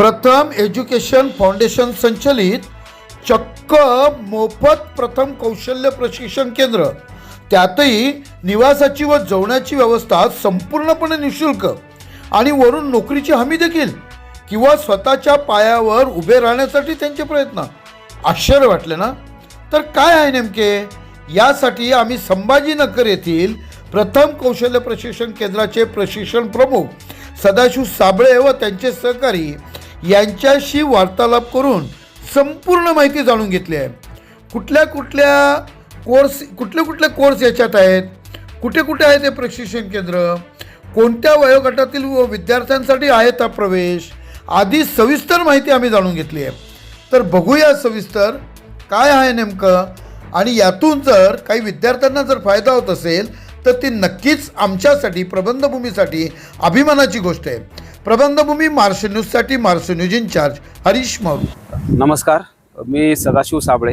प्रथम education foundation संचलित चक्क मोफत प्रथम कौशल्य प्रशिक्षण केंद्र. त्यातही निवासाची व जेवणाची व्यवस्था संपूर्णपणे निशुल्क आणि वरून नोकरीची हमी देखील किंवा स्वतःच्या पायावर उभे राहण्यासाठी त्यांचे प्रयत्न. आश्चर्य वाटले ना? तर काय आहे नेमके? यासाठी आम्ही संभाजीनगर येथील प्रथम कौशल्य प्रशिक्षण केंद्राचे प्रशिक्षण प्रमुख सदाशिव साबळे व त्यांचे सहकारी यांच्याशी वार्तालाप करून संपूर्ण माहिती जाणून घेतली आहे. कुठल्या कुठल्या कोर्स कुठले कुठले कोर्स याच्यात आहेत? कुठे कुठे आहे ते प्रशिक्षण केंद्र? कोणत्या वयोगटातील व विद्यार्थ्यांसाठी आहेत हा प्रवेश? आधी सविस्तर माहिती आम्ही जाणून घेतली आहे. तर बघूया सविस्तर काय आहे नेमकं. आणि यातून जर काही विद्यार्थ्यांना जर फायदा होत असेल तर ती नक्कीच आमच्यासाठी प्रबंधभूमीसाठी अभिमानाची गोष्ट आहे. प्रबंधभूमी मार्श न्यूजसाठी Marsh news in-charge Harish Maru नमस्कार मी सदाशिव साबळे.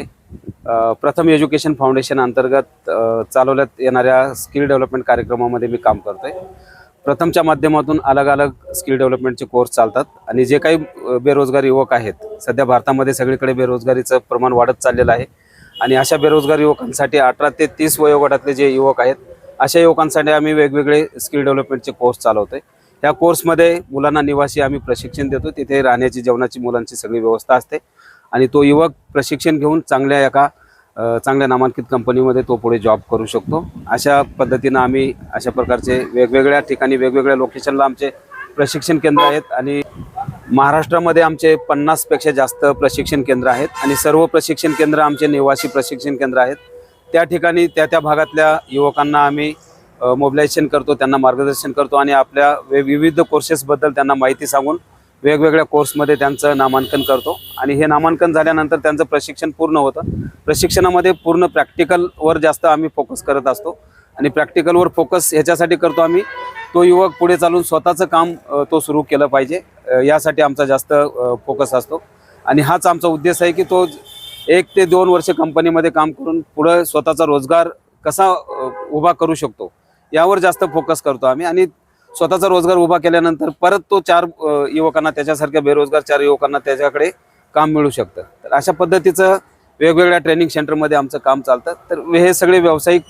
प्रथम एज्युकेशन फाउंडेशन अंतर्गत चालवल्यात चालवण्यात येणाऱ्या स्किल डेव्हलपमेंट कार्यक्रमामध्ये मी काम करतोय. प्रथमच्या माध्यमातून अलग अलग स्किल डेव्हलपमेंटचे कोर्स चालतात आणि जे काही बेरोजगार युवक आहेत सध्या भारतामध्ये सगळीकडे बेरोजगारीचं प्रमाण वाढत चाललेलं आहे. आणि अशा बेरोजगार युवकांसाठी अठरा ते तीस वयोगटातले जे युवक आहेत अशा युवकांसाठी आम्ही वेगवेगळे स्किल डेव्हलपमेंटचे कोर्स चालवतोय. त्या कोर्समध्ये मुलांना निवासी आम्ही प्रशिक्षण देतो. तिथे राहण्याची जेवणाची मुलांची सगळी व्यवस्था असते. आणि तो युवक प्रशिक्षण घेऊन चांगल्या एका चांगल्या नामांकित कंपनीमध्ये तो पुढे जॉब करू शकतो. अशा पद्धतीनं आम्ही अशा प्रकारचे वेगवेगळ्या ठिकाणी वेगवेगळ्या लोकेशनला आमचे प्रशिक्षण केंद्र आहेत. आणि महाराष्ट्रामध्ये आमचे पन्नासपेक्षा जास्त प्रशिक्षण केंद्र आहेत. आणि सर्व प्रशिक्षण केंद्र आमचे निवासी प्रशिक्षण केंद्र आहेत. त्या ठिकाणी त्या त्या भागातल्या युवकांना आम्ही मोबिलायझेशन करतो त्यांना मार्गदर्शन करतो आणि आपल्या वे- विविध कोर्सेसबद्दल त्यांना माहिती सांगून वेगवेगळ्या कोर्समध्ये त्यांचं नामांकन करतो. आणि हे नामांकन झाल्यानंतर त्यांचं प्रशिक्षण पूर्ण होतं. प्रशिक्षणामध्ये पूर्ण प्रॅक्टिकलवर जास्त आम्ही फोकस करत असतो. आणि प्रॅक्टिकलवर फोकस ह्याच्यासाठी करतो आम्ही तो युवक पुढे चालून स्वतःचं काम तो सुरू केलं पाहिजे. यासाठी आमचा जास्त फोकस असतो. आणि हाच आमचा उद्देश आहे की तो एक ते दोन वर्ष कंपनीमध्ये काम करून पुढं स्वतःचा रोजगार कसा उभा करू शकतो. यावर जास्त फोकस करतो आम्ही. आणि स्वतःचा रोजगार उभा केल्यानंतर परत तो चार युवकांना त्याच्यासारख्या बेरोजगार चार युवकांना त्याच्याकडे काम मिळू शकतं. तर अशा पद्धतीचं वेगवेगळ्या ट्रेनिंग सेंटरमध्ये आमचं काम चालतं. तर हे सगळे व्यावसायिक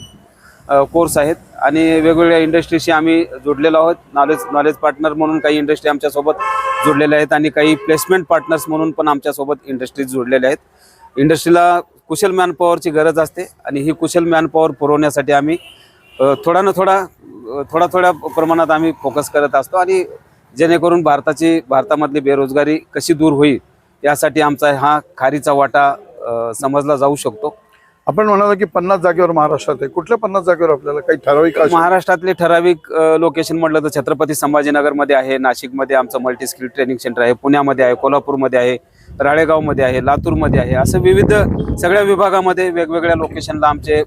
कोर्स आहेत. आणि वेगवेगळ्या इंडस्ट्रीशी आम्ही जोडलेलो आहोत. नॉलेज नॉलेज पार्टनर म्हणून काही इंडस्ट्री आमच्यासोबत जोडलेल्या आहेत. आणि काही प्लेसमेंट पार्टनर्स म्हणून पण आमच्यासोबत इंडस्ट्रीज जोडलेल्या आहेत. इंडस्ट्रीला कुशल मॅनपॉवरची गरज असते. आणि ही कुशल मॅनपॉवर पुरवण्यासाठी आम्ही थोडा ना थोडा थोडा थोड्या प्रमाणात आम्ही फोकस करत असतो आणि जेणेकरून भारताची भारतामधली बेरोजगारी कशी दूर होईल यासाठी आमचा हा खारीचा वाटा समजला जाऊ शकतो. आपण म्हणाला की पन्नास जागेवर महाराष्ट्रात आहे. कुठल्या पन्नास जागेवर आपल्याला काही ठराविक महाराष्ट्रातले ठराविक लोकेशन म्हटलं तर छत्रपती संभाजीनगरमध्ये आहे नाशिकमध्ये आमचं मल्टी स्किल ट्रेनिंग सेंटर आहे पुण्यामध्ये आहे कोल्हापूरमध्ये आहे. राळेगावमध्ये आहे लातूरमध्ये आहे असं विविध सगळ्या विभागामध्ये वेगवेगळ्या लोकेशनला आमचे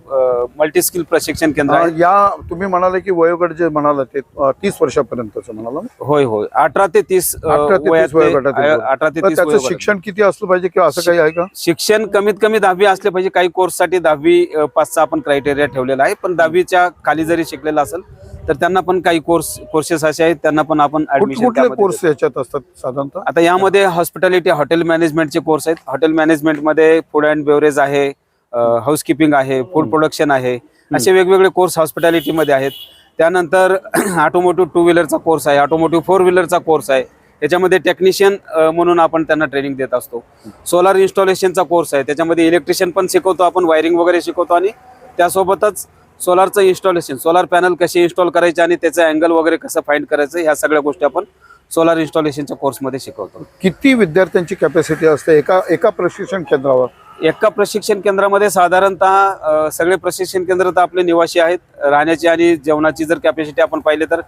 मल्टी स्किल प्रशिक्षण केंद्र आहे या तुम्ही म्हणाले की वयोगट जे म्हणाला ते अं, तीस वर्षापर्यंतचं म्हणाला ना? होय होय अठरा ते तीस अ, अठरा ते तीस वयातले- वयोगटातील लोक. अठरा ते तर तीस त्याचं वयोगट. शिक्षण किती असलं पाहिजे किंवा असं काही आहे का शिक्षण कमीत कमी दहावी असले पाहिजे काही कोर्ससाठी दहावी अ, पाचचा आपण क्रायटेरिया ठेवलेला आहे पण दहावीच्या खाली जरी शिकलेला असेल तर त्यांना पण काही कोर्स कोर्सेस असे आहेत त्यांना पण आपण कुठले कोर्स याच्यात असतात साधारणतः? आता यामध्ये हॉस्पिटॅलिटी हॉटेल मॅनेजमेंटचे कोर्स आहेत. हॉटेल मॅनेजमेंटमध्ये फूड अँड बेवरेज आहे हाऊसकीपिंग आहे फूड प्रोडक्शन आहे. असे वेगवेगळे कोर्स हॉस्पिटॅलिटीमध्ये आहेत. त्यानंतर ऑटोमोटिव्ह टू व्हीलरचा कोर्स आहे ऑटोमोटिव्ह फोर व्हीलरचा कोर्स आहे. त्याच्यामध्ये टेक्निशियन म्हणून आपण त्यांना ट्रेनिंग देत असतो. सोलार इन्स्टॉलेशनचा कोर्स आहे. त्याच्यामध्ये इलेक्ट्रिशियन पण शिकवतो आपण वायरिंग वगैरे शिकवतो आणि त्यासोबतच सोलारचं इन्स्टॉलेशन सोलार पॅनल कसे इन्स्टॉल करायचे आणि त्याचं अँगल वगैरे कसं फाईंड करायचं ह्या सगळ्या गोष्टी आपण सोलार इन्स्टॉलेशनच्या कोर्समध्ये शिकवतो. किती विद्यार्थ्यांची कॅपॅसिटी असते? एका एका प्रशिक्षण केंद्रावर? एका प्रशिक्षण केंद्रामध्ये साधारणतः सगळे प्रशिक्षण केंद्र तर आपले निवासी आहेत. राहण्याची आणि जेवणाची जर कॅपॅसिटी आपण पाहिले तर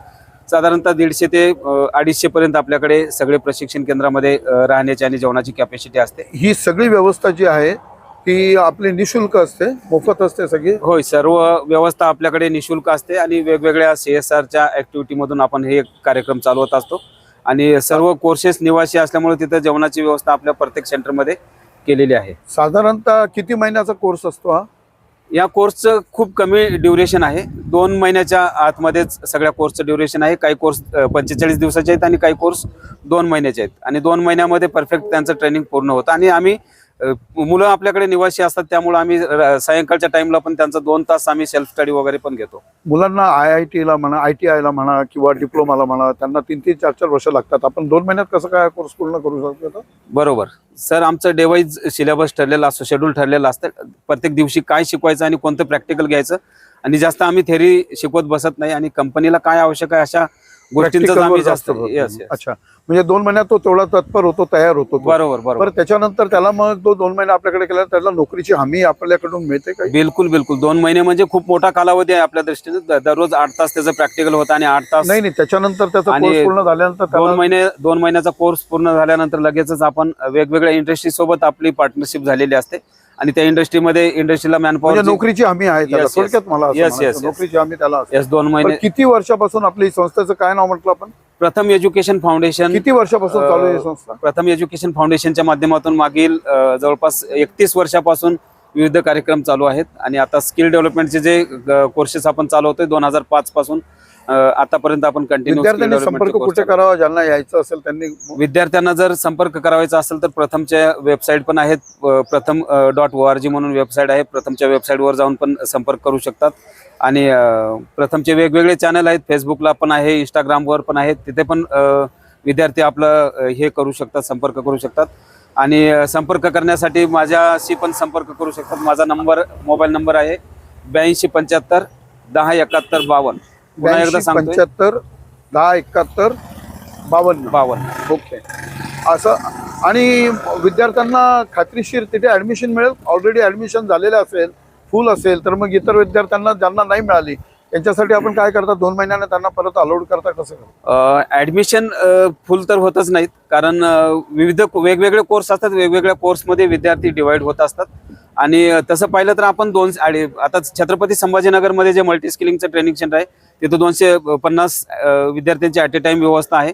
साधारणतः दीडशे ते अडीचशे पर्यंत आपल्याकडे सगळे प्रशिक्षण केंद्रामध्ये राहण्याची आणि जेवणाची कॅपॅसिटी असते. ही सगळी व्यवस्था जी आहे ती आपली निशुल्क असते मोफत असते सगळी. होय सर्व व्यवस्था आपल्याकडे निशुल्क असते आणि वेगवेगळ्या सी एस आरच्या ॲक्टिव्हिटीमधून आपण हे कार्यक्रम चालवत असतो. आणि सर्व कोर्सेस निवासी असल्यामुळे तिथं जेवणाची व्यवस्था आपल्या प्रत्येक सेंटरमध्ये केलेली आहे. साधारणतः किती महिन्याचा कोर्स असतो हा? या कोर्सचं खूप कमी ड्युरेशन आहे. दोन महिन्याच्या आतमध्येच सगळ्या कोर्सचं ड्युरेशन आहे. काही कोर्स पंचेचाळीस दिवसाचे आहेत आणि काही कोर्स दोन महिन्याचे आहेत. आणि दोन महिन्यामध्ये परफेक्ट त्यांचं ट्रेनिंग पूर्ण होतं. आणि आम्ही मुलं आपल्याकडे निवासी असतात त्यामुळे आम्ही सायंकाळच्या टाइमला पण त्यांचा दोन तास आम्ही सेल्फ स्टडी वगैरे पण घेतो. मुलांना आय आय टीला म्हणा आय टी आयला म्हणा किंवा डिप्लोमाला म्हणा त्यांना तीन तीन चार चार वर्ष लागतात. आपण दोन महिन्यात कसं काय कोर्स पूर्ण करू शकतो बरोबर. सर आमचं डेवाईज सिलेबस ठरलेलं असतो शेड्यूल ठरलेलं असतं. प्रत्येक दिवशी काय शिकवायचं आणि कोणतं प्रॅक्टिकल घ्यायचं. आणि जास्त आम्ही थेरी शिकवत बसत नाही आणि कंपनीला काय आवश्यक आहे अशा गोष्टींचं Practical वर आम्ही जास्त भर देतो. अच्छा. म्हणजे दोन महिन्यात तो तेवढा तत्पर होतो तयार होतो तो. बरोबर बरोबर. बरं त्याच्यानंतर त्याला मग तो दोन महिने आपल्याकडे केला त्याला नोकरीची हमी आपल्याकडून मिळते काही? बिलकुल बिलकुल. दोन महिने म्हणजे खूप मोठा कालावधी आहे आपल्या दृष्टीने. द- दररोज आठ तास त्याचं प्रॅक्टिकल होतं आणि आठ तास नाही नाही. त्याच्यानंतर त्याचा आणि कोर्स पूर्ण झाल्यानंतर दोन त्याला महिने दोन महिन्याचा कोर्स पूर्ण झाल्यानंतर लगेचच आपण वेगवेगळ्या इंडस्ट्री सोबत आपली पार्टनरशिप झालेली असते. आणि त्या इंडस्ट्रीमध्ये इंडस्ट्रीला म्हणजे मॅनपॉवर नोकरीची हमी आहे त्याला Yes, yes. थोडक्यात मला असं Yes, म्हणायचं. yes, yes. नोकरीची हमी त्याला असते. येस दोन पण महिने किती वर्षापासून आपली संस्थेचं काय नाव म्हटलं आपण प्रथम एज्युकेशन फाउंडेशन किती वर्षापासून चालू आहे ही संस्था प्रथम एज्युकेशन फाउंडेशनच्या माध्यमातून मागील अ, जवळपास एकतीस वर्षापासून विविध कार्यक्रम चालू आहेत आणि आता स्किल डेव्हलपमेंटचे जे कोर्सेस आपण चालवतोय दोन हजार पाच पासून आतापर्यंत आपण कंटिन्यू विद्यार्थ्यांनी संपर्क कुठे करावा ज्यांना यायचं असेल त्यांनी विद्यार्थ्यांना जर संपर्क करावायचा असेल तर प्रथमच्या वेबसाईट पण आहेत. प्रथम डॉट ओ आर जी म्हणून वेबसाईट आहे. प्रथमच्या वेबसाईटवर जाऊन पण संपर्क करू शकतात. आणि प्रथमचे वेगवेगळे चॅनल आहेत. फेसबुकला पण आहे इंस्टाग्रामवर पण आहेत. तिथे पण विद्यार्थी आपलं हे करू शकतात संपर्क करू शकतात. आणि संपर्क करण्यासाठी माझ्याशी पण संपर्क करू शकतात. माझा नंबर मोबाईल नंबर आहे ब्याऐंशी पंच्याहत्तर दहा एकाहत्तर बावन्न. पुन्हा एकदा ब्याऐंशी सांगतोय? पंच्याहत्तर दहा एकाहत्तर बावन्न. बावन्न. ओके. असं आणि विद्यार्थ्यांना खात्रीशीर तिथे ऍडमिशन मिळेल. ऑलरेडी ऍडमिशन झालेलं असेल फुल असेल तर मग इतर विद्यार्थ्यांना ज्यांना नाही मिळाली त्यांच्यासाठी आपण काय करता? दोन महिन्याने त्यांना परत अलाउड करता कसं करता? ऍडमिशन फुल तर होतच नाहीत. कारण अ, विविध वेगवेगळे कोर्स असतात वेगवेगळ्या कोर्समध्ये विद्यार्थी डिवाइड होत असतात. आणि अ, तसं पाहिलं तर आपण दोन आता छत्रपती संभाजीनगरमध्ये जे मल्टी स्किलिंगचं ट्रेनिंग सेंटर आहे तिथं दोनशे पन्नास अ, विद्यार्थ्यांची ॲट ए टाइम व्यवस्था आहे.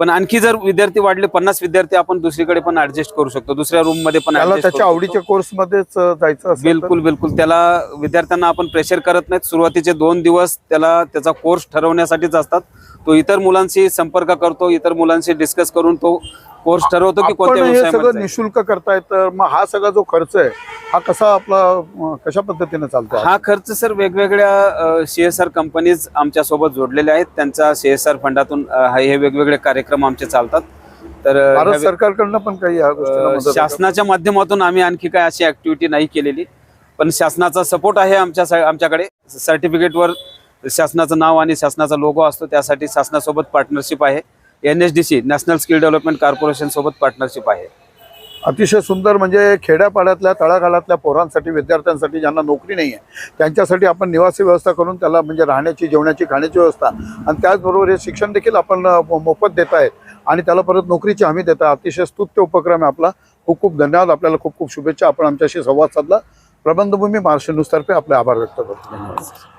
पण आणखी जर विद्यार्थी वाढले पन्नास विद्यार्थी आपण दुसरीकडे पण ऍडजस्ट करू शकतो. दुसऱ्या रूममध्ये पण त्याला त्याच्या आवडीच्या. कोर्समध्येच जायचं बिलकुल बिलकुल. त्याला विद्यार्थ्यांना आपण प्रेशर करत नाहीत. सुरुवातीचे दोन दिवस त्याला त्याचा कोर्स ठरवण्यासाठीच असतात. तो इतर मुलांशी संपर्क करतो इतर मुलांशी डिस्कस करून तो कोर्स ठरवतो की कोणत्या हे सगळं. निशुल्क करताय तर मग हा सगळा जो खर्च आहे हा कसा आपला अं, कशा पद्धतीने चालतो हा खर्च सर वेगवेगळ्या सीएसआर कंपनीज आमच्यासोबत जोडलेल्या आहेत. त्यांच्या सीएसआर फंडातून अ, हा- हे वेगवेगळे कार्यक्रम आमचे चालतात. तर अ, भारत ह्या- सरकारकडनं पण काही गोष्टीला मदत? शासनाच्या माध्यमातून आम्ही आणखी काय अशी ऍक्टिव्हिटी नाही केलेली. पण शासनाचा सपोर्ट आहे आमच्या सा- आमच्याकडे. सर्टिफिकेटवर शासनाचं नाव आणि शासनाचा लोगो असतो त्यासाठी शासनासोबत पार्टनरशिप आहे. N S D C national skill development corporation सोबत पार्टनरशिप आहे. अतिशय सुंदर म्हणजे खेड्यापाड्यातल्या तळागाळातल्या पोरांसाठी विद्यार्थ्यांसाठी ज्यांना नोकरी नाही आहे त्यांच्यासाठी आपण निवासी व्यवस्था करून त्याला म्हणजे राहण्याची जेवणाची खाण्याची व्यवस्था आणि त्याचबरोबर हे शिक्षण देखील आपण मोफत देत आहेत आणि त्याला परत नोकरीची हमी देत आहे अतिशय स्तुत्य उपक्रम आहे आपला. खूप खूप धन्यवाद. आपल्याला खूप खूप शुभेच्छा. आपण आमच्याशी संवाद साधला. प्रबंधभूमी महाराष्ट्र न्यूजतर्फे आपले आभार व्यक्त करतो. धन्यवाद.